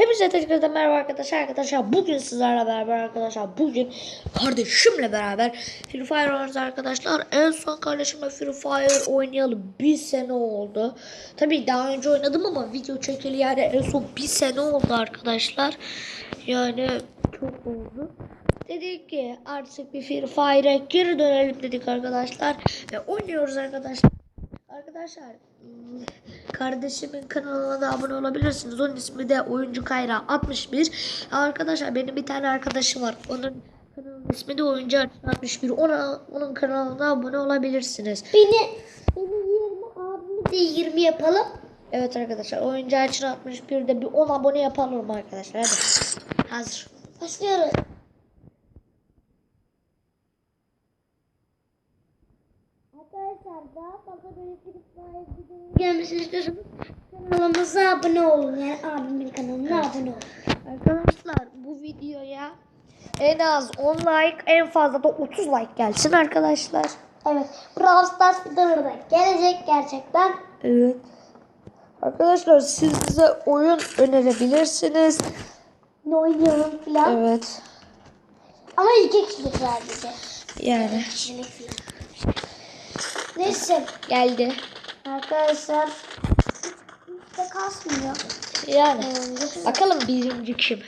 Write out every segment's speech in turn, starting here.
Hepinize tekrardan merhaba arkadaşlar. Arkadaşlar bugün sizlerle beraber arkadaşlar bugün kardeşimle beraber Free Fire oynuyoruz arkadaşlar. En son kardeşimle Free Fire oynayalı bir sene oldu. Tabii daha önce oynadım ama video çekeli yani en son bir sene oldu arkadaşlar. Yani çok oldu. Dedik ki artık bir Free Fire'a geri dönelim dedik arkadaşlar. Ve oynuyoruz arkadaşlar. Arkadaşlar hmm, kardeşimin kanalına da abone olabilirsiniz. Onun ismi de Oyuncu Kayra 61. Arkadaşlar benim bir tane arkadaşım var. Onun kanalının ismi de Oyuncu Kayra 61. Ona, onun kanalına abone olabilirsiniz. Beni, beni 20 abimi de 20 yapalım. Evet arkadaşlar Oyuncu Kayra 61'de bir 10 abone yapalım arkadaşlar. Hadi. Hazır. Başlıyoruz. Arkadaşlar daha fazla böyle Free Fire videoları gelmesini istiyorsanız kanalımıza abone olun. Yani abimin kanalına abone olun. Arkadaşlar bu videoya en az 10 like en fazla da 30 like gelsin arkadaşlar. Evet. Brawl Stars videoları da gelecek gerçekten. Evet. Arkadaşlar siz bize oyun önerebilirsiniz. Ne oynayalım filan. Evet. Ama iki kişilik sadece. Yani Kişilik filan. Neyse. geldi. Arkadaşlar de kasmıyor. Yani Ee, bakalım birinci kim?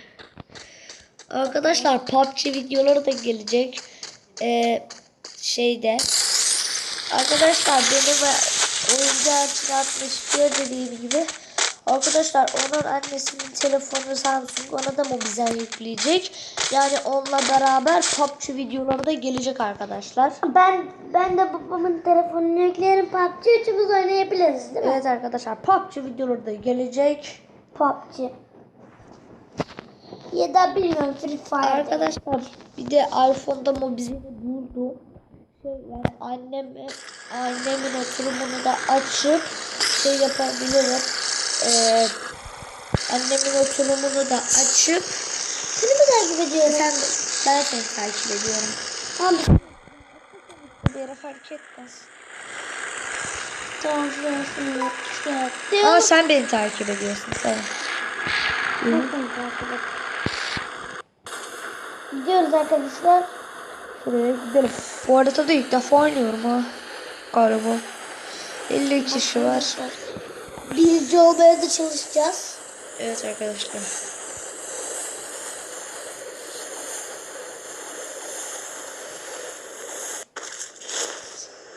Arkadaşlar PUBG videoları da gelecek. Ee, şeyde. Arkadaşlar benim açın 61 dediğim gibi. Arkadaşlar onun annesinin telefonu Samsung ona da Mobizen yükleyecek. Yani onunla beraber PUBG videoları da gelecek arkadaşlar. Ben ben de babamın telefonunu yüklerim PUBG üçümüz oynayabiliriz değil mi? Evet arkadaşlar PUBG videoları da gelecek. PUBG. Ya da bilmiyorum Free Fire. Arkadaşlar bir de iPhone'da Mobizen'i buldum. Şey yani annem annemin oturumunu da açıp şey yapabilirim. Ee, annemin oturumunu da açıp Seni mi takip ediyorum? sen ben seni takip ediyorum. Tamam. Bir yere fark etmez. Tamam şuraya şunu yap. Şuraya. Ama sen beni takip ediyorsun sen. Gidiyoruz arkadaşlar. Şuraya gidelim. Bu arada da ilk defa oynuyorum ha. Galiba. 50 kişi var. Biz olmaya da çalışacağız. Evet arkadaşlar.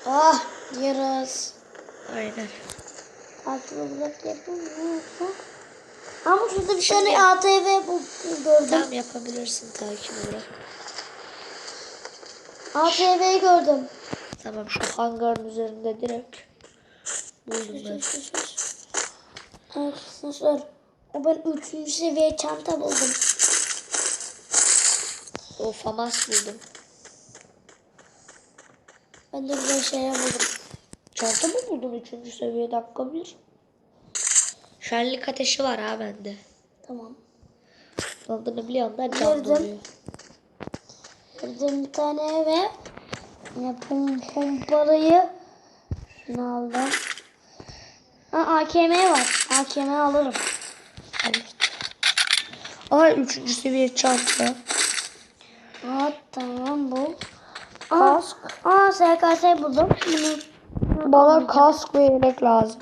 Ah diyoruz. Aynen. Yapalım mı yoksa? Ama şurada bir tane ATV gördüm. Tamam yapabilirsin takip olarak. ATV gördüm. Tamam şu hangarın üzerinde direkt buldum ben. Arkadaşlar o ben 3. seviye çanta buldum. O famas buldum. Ben de güzel şeyler buldum. Çanta mı buldun 3. seviye dakika bir? Şenlik ateşi var ha bende. Tamam. Olduğunu biliyorum da can doluyor. Gördüm bir tane ve ya pom pompalıyı şunu aldım. Ha AKM var. AKM alırım. Aa 3. seviye çanta. Aa tamam bu. Aa, Kask. aa SKS buldum. Bunu Bana kask ve yelek lazım.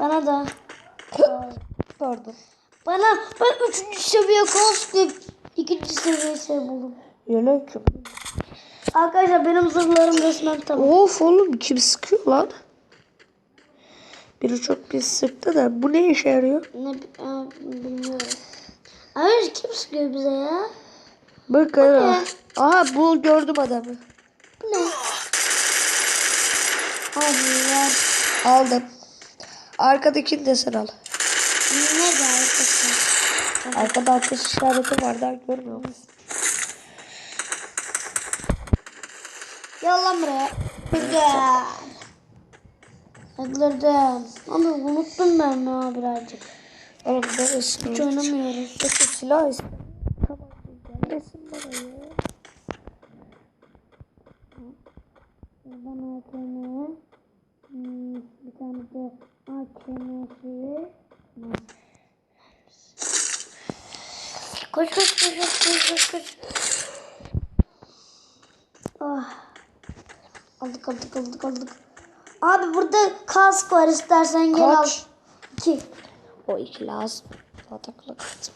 bana da. Pardon. Bana ben 3. seviye kask ve 2. seviye şey buldum. Yelek yok. Arkadaşlar benim zırhlarım resmen tamam. Of oğlum kim sıkıyor lan? Biri çok pis sıktı da bu ne işe yarıyor? Ne aa, bilmiyorum. Hayır kim sıkıyor bize ya? Bak ne? Aha bu gördüm adamı. Bu ne? Abi ya. Aldım. Arkadakini de sen al. Nerede arkadaşlar? Arkada ateş işareti var daha görmüyor musun? Gel lan buraya. Güzel. Öldürdüm. Ama unuttum ben ya birazcık. Oğlum neresin? Hiç oynamıyoruz. Peki silah iste. Tamam. Gelmesin bana ya. Buradan AKM. Hmm, bir tane de AKM'si. Koş koş koş koş koş koş koş. Ah. Aldık aldık aldık aldık. Abi burada kask var istersen gel al. Kaç? İki. O iki lazım. Atakla kattım.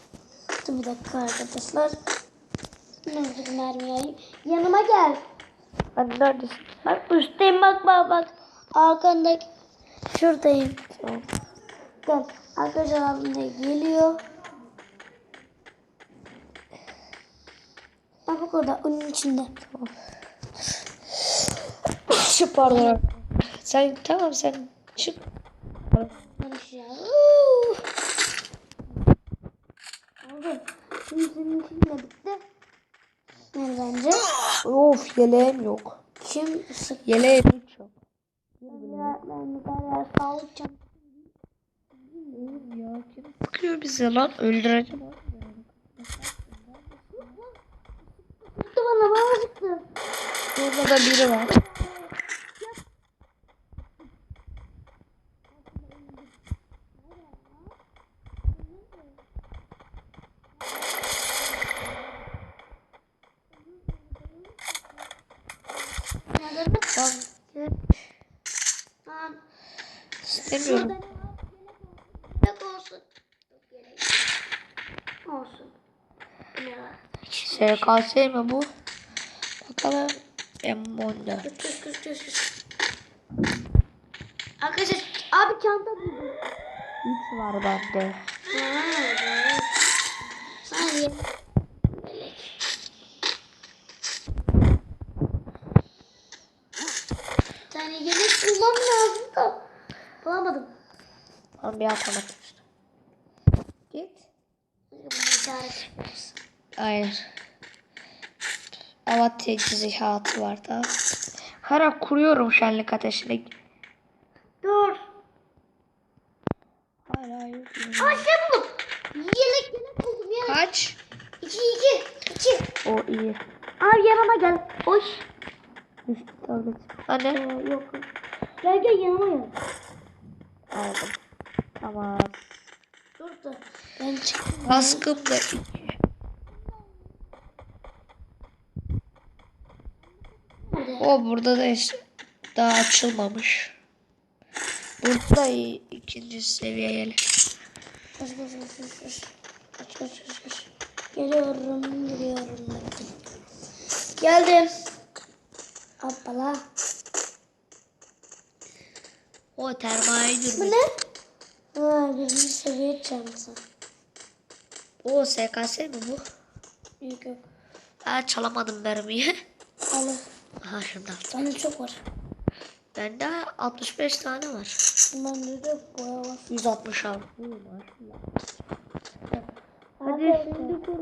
Dur bir dakika arkadaşlar. Ne bir mermi alayım. Yanıma gel. Hadi neredesin? Bak üstteyim bak bak bak. Arkandaki. Şuradayım. Tamam. Gel. Arkadaşlar altında geliyor. Bak orada onun içinde. Şu pardon. Sen tamam sen çık. Barış ya. Oldu. Şimdi senin için de bitti. Ne bence? Of yeleğim yok. Kim sık? Yeleğim hiç yok. Ya, ben bu kadar. Ya kim sıkıyor bizi lan? Öldüreceğim. Sıktı bana bana sıktı. Burada da biri var. Nerede? Ben Lan. istemiyorum. Yelek olsun. Olsun. Bu ne var? SKS mi bu? Bakalım. M14. Kış kış kış kış. Arkadaşlar abi çanta buldum. 3 var bende. Yelek. Bir tane yelek bulmam lazım da. Bulamadım. Tamam bir atamadım. Git. Bunu işaret. Aynen. Ama teçhizatı var da. Kara kuruyorum şenlik ateşini. Dur. Hala yok. Aa şey buldum. Yelek yelek buldum yelek. Kaç? İki iki. iki. O iyi. Abi yanıma gel. Düştü tablet. Anne. Ee, yok. Gel gel yanıma gel. Aldım. Tamam. Dur. Ben çıktım. Kaskım da? O burada da daha açılmamış. Burada ikinci seviye yelek. Koş koş koş koş koş. Koş koş koş koş. Geliyorum geliyorum. Geldim. Hoppala. O termayı Bu ne? Ha birinci seviye çantası. O SKS mi bu? Yok yok. Ben çalamadım mermiyi. Al. Aha şimdi aldım. Bende çok var. Bende 65 tane var. Bende de boya var. 160 al. Hadi şimdi kur.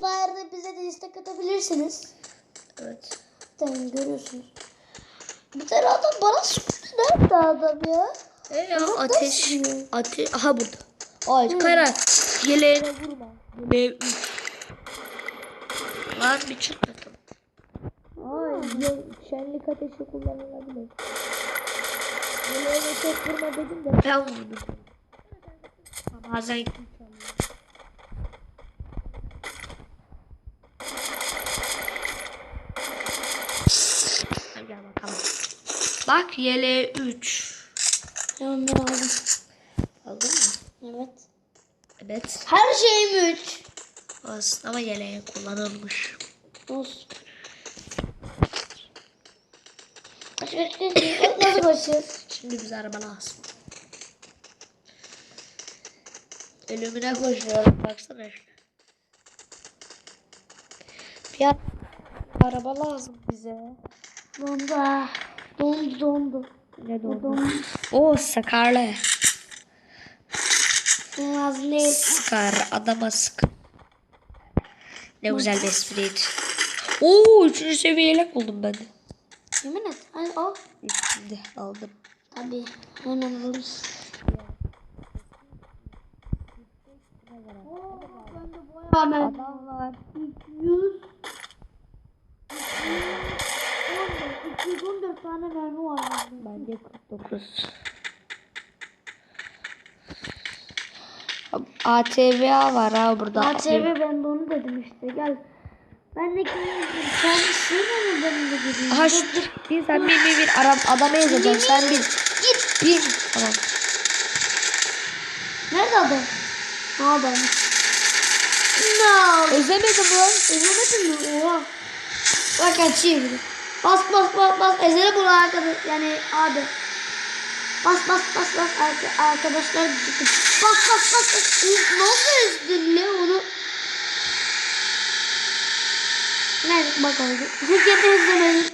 Fire'da bize de istek atabilirsiniz. Evet. Tamam görüyorsunuz. Bir tane adam bana sıktı. Nerede adam ya? E ya ateş. Ateş. Aha burada. Ay Kara. Yeleğine vurma. Yeleğe 3. Lan bir çıkmadım. Ay ye, şenlik ateşi kullanılabilir. Yeleğine çok vurma dedim de ben vurdum. Bazen kim çalıyor? Hadi gel bakalım. Bak yeleğe 3. Tamam ben aldım. Aldın mı? Evet. Evet. Her şeyim üç. Olsun ama yeleğe kullanılmış. Olsun. Baş baş baş. Nasıl başız? Şimdi bize araba lazım. Ölümüne koşuyorum. Baksana. Fiyat araba lazım bize. Ha. Dondu dondu. Ne Dondu. doldu? O Sakarlı. Değil. Sıkar. Adama sık. Ne güzel bir espriydi. Oo üçüncü seviye yelek buldum ben. Yemin et. Hadi al. Şimdi aldım. Tabii. Hemen alırız. Adam var. 100 214 tane mermi var. Bende 749. ATVA var ha burada. ATV ben de onu dedim işte gel. Ben de. Sen sığma mı benim de gireyim? Aha şu bir sen bir bir bir Arap adamı ezeceğim sen bir Git. bir tamam. Nerede adam? Ha adam. No. Ezemedim lan. Ezemedin mi? Oha. Bak biri. Bas bas bas bas. Ezeli bunu arkadaş. Yani abi. Bas bas bas bas. Arka, arkadaşlar çıktı. Bas bas bas. bas. Nasıl ezdin ne onu? Neyse bak oldu. Şirketi ezlemedim.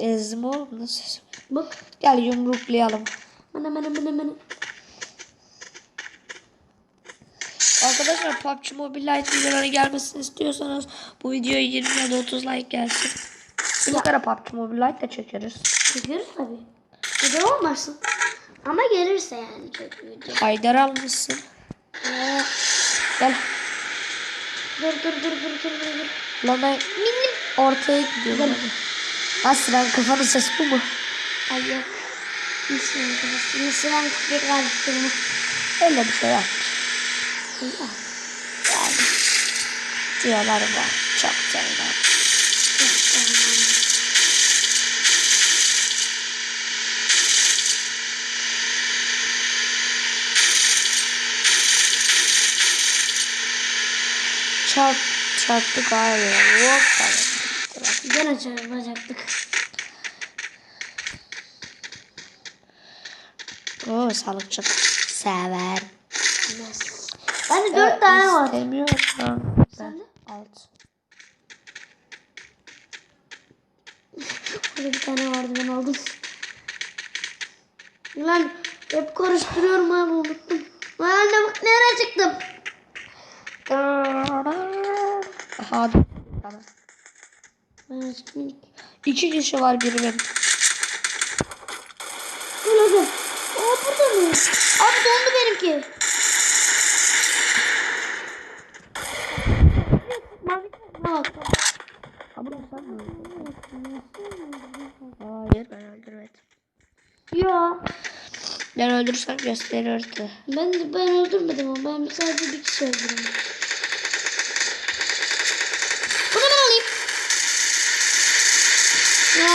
Ezdim oğlum nasıl? Bak. Gel yumruklayalım. Bana bana bana bana. Arkadaşlar PUBG Mobile Lite videoları gelmesini istiyorsanız bu videoya 20 ya da 30 like gelsin. Bir kere PUBG Mobile de çekeriz. Çekeriz tabii. Neden olmasın? Ama gelirse yani çok video. Haydar almışsın. Ee, Gel. dur dur dur dur dur dur. dur. Lan ben ortaya gidiyorum. Aslan kafanın sesi bu mu? Ay yok. Mısır'ın kafası. Mısır'ın köpek karıştırma. Öyle bir şey yok. Yani diyorlar var. Çok şeyler. Çarp, çarptık abi. Hop. Gene çarpacaktık. Oo sağlıkçı. Sever. Ben de dört tane var. İstemiyorum. Sen de? Alt. Burada bir tane vardı ben aldım. Lan hep karıştırıyorum abi unuttum. Lan anne bak nereye çıktım? Dur. Tamam. İki kişi var biri benim. Öyle Aa burada mı? Abi dondu benimki. Mavi bak. Ama sen mi? Hayır ben öldürmedim. Yo. Ben öldürsem gösterirdi. Ben ben öldürmedim ama ben sadece bir kişi öldürdüm. Bunu ben alayım. Ya.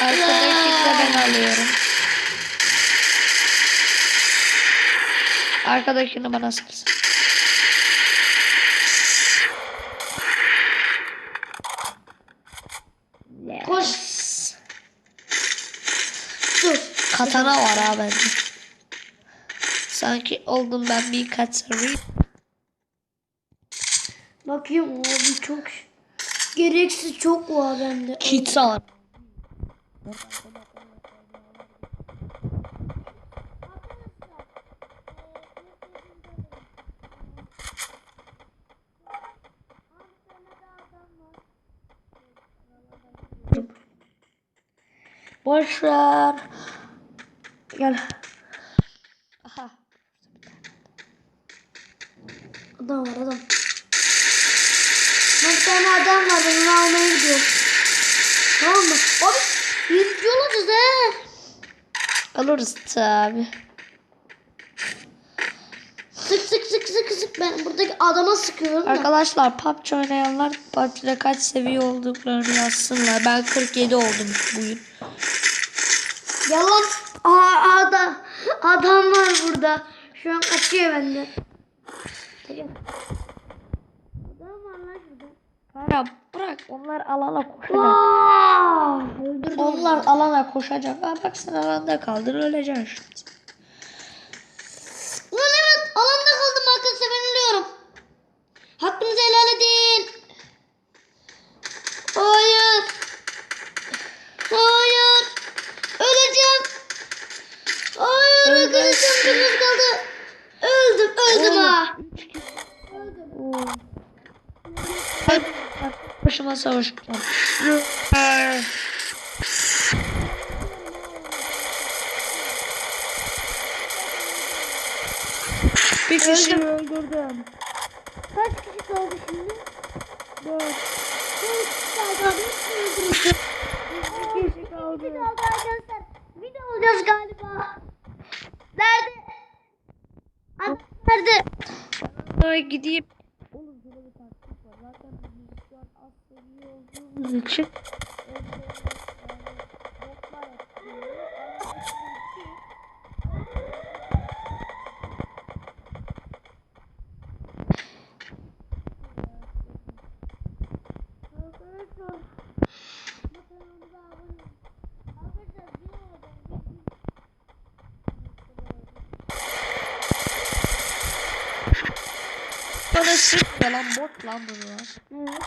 Arkadakini de ben alıyorum. Arkadakini bana. Yes. Koş. Dur. Katana var ha bende. Sanki oldum ben bir katarı. Bakayım abi çok gereksiz çok var bende. Kitan. Boş. Gel. Aha. Adam var adam. Bir tane adam var ben onu almaya gidiyorum. Tamam mı? Abi birinci olacağız he. Alırız tabi. Sık sık sık ben buradaki adama sıkıyorum da. Arkadaşlar PUBG oynayanlar PUBG'de kaç seviye olduklarını yazsınlar. Ben 47 oldum bugün. Yalan. Aa adam. Adam var burada. Şu an kaçıyor benden. Gel. Adam var lan şurada. Kara bırak onlar alana koşacak. Öldürdüm. Onlar alana koşacak. Ha bak sen alanda kaldın öleceksin şimdi. Alanda kaldım arkadaşlar ben ölüyorum. Hakkınızı helal edin. Hayır. Hayır. Öleceğim. Hayır Ölmezsin. arkadaşlar biriniz kaldı. Öldüm öldüm Oğlum. ha. Ben başıma savaşacağım. öldürdüm. Kaç kişi kaldı şimdi? Dört. Dört kişi kaldı. Bir kişi kaldı. Bir kaldı arkadaşlar. Bir de olacağız galiba. Nerede? At nerede? Ay gideyim. Oğlum şöyle bir taktik var. Zaten biz şu an az seviye olduğumuz için Bana sıkmıyor lan bot lan bunlar. Evet.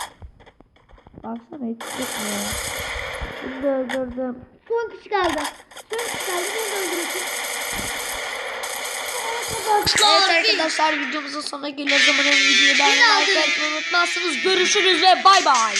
Baksana hiç sıkmıyor. Şimdi öldürdüm. Son kişi kaldı. Son kişi kaldı. De öldürürsün. Evet arkadaşlar videomuzun sonuna geliyoruz. Umarım videoyu beğenmeyi like etmeyi unutmazsınız. Görüşürüz ve bay bay.